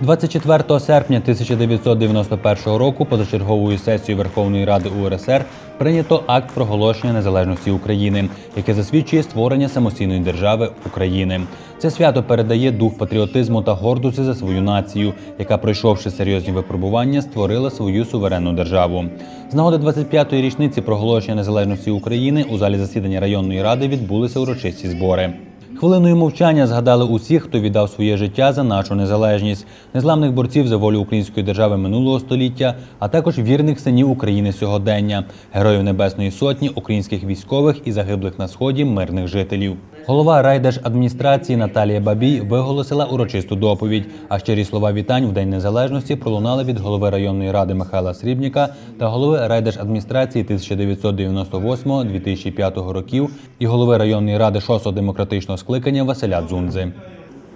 24 серпня 1991 року позачерговою сесією Верховної Ради УРСР прийнято акт проголошення незалежності України, яке засвідчує створення самостійної держави України. Це свято передає дух патріотизму та гордості за свою націю, яка, пройшовши серйозні випробування, створила свою суверенну державу. З нагоди 25-ї річниці проголошення незалежності України у залі засідання районної ради відбулися урочисті збори. Хвилиною мовчання згадали усіх, хто віддав своє життя за нашу незалежність, незламних борців за волю української держави минулого століття, а також вірних синів України сьогодення, героїв Небесної Сотні, українських військових і загиблих на сході мирних жителів. Голова райдержадміністрації Наталія Бабій виголосила урочисту доповідь. А щирі слова вітань в День Незалежності пролунали від голови районної ради Михайла Срібніка та голови райдержадміністрації 1998-2005 років і голови районної ради 6-го демократичного скликання Василя Дзунзи.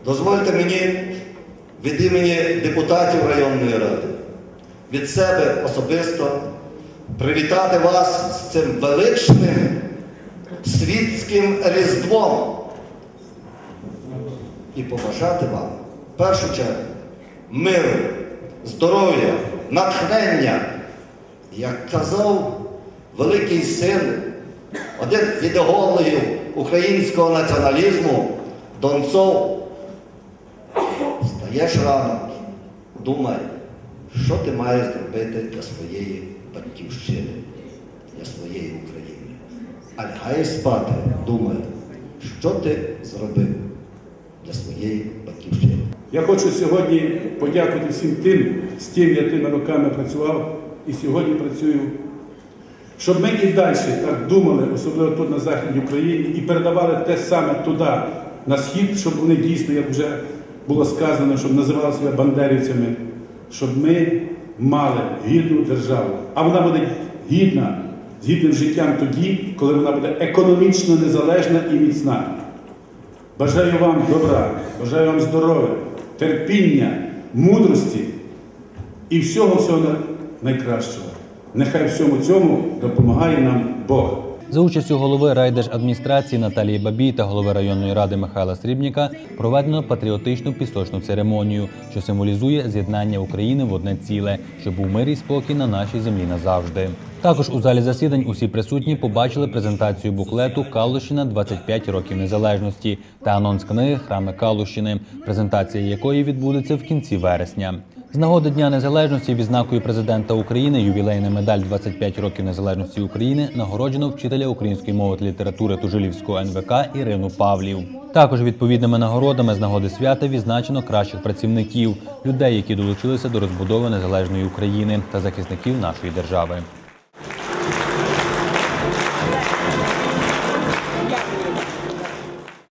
Дозвольте мені від імені депутатів районної ради, від себе особисто привітати вас з цим величним світським різдвом і побажати вам в першу чергу миру, здоров'я, натхнення, як казав великий син, один з ідеологів українського націоналізму Донцов. Встаєш рано, думай, що ти маєш зробити для своєї батьківщини. А лягаєш спати, думай, що ти зробив для своєї батьківщини. Я хочу сьогодні подякувати всім тим, з ким я тими роками працював і сьогодні працюю, щоб ми і далі так думали, особливо тут на Західній Україні, і передавали те саме туди, на схід, щоб вони дійсно, як вже було сказано, щоб називали себе бандерівцями, щоб ми мали гідну державу. А вона буде гідна, з гідним життям тоді, коли вона буде економічно незалежна і міцна. Бажаю вам добра, бажаю вам здоров'я, терпіння, мудрості і всього всього найкращого. Нехай всьому цьому допомагає нам Бог. За участю голови райдержадміністрації Наталії Бабій та голови районної ради Михайла Срібніка проведено патріотичну пісочну церемонію, що символізує з'єднання України в одне ціле, щоб був мир і спокій на нашій землі назавжди. Також у залі засідань усі присутні побачили презентацію буклету Калущина 25 років незалежності та анонс книги Храми Калущини, презентація якої відбудеться в кінці вересня. З нагоди Дня Незалежності відзнакою президента України ювілейна медаль 25 років незалежності України нагороджено вчителя української мови та літератури Тужилівського НВК Ірину Павлів. Також відповідними нагородами з нагоди свята відзначено кращих працівників, людей, які долучилися до розбудови незалежної України та захисників нашої держави.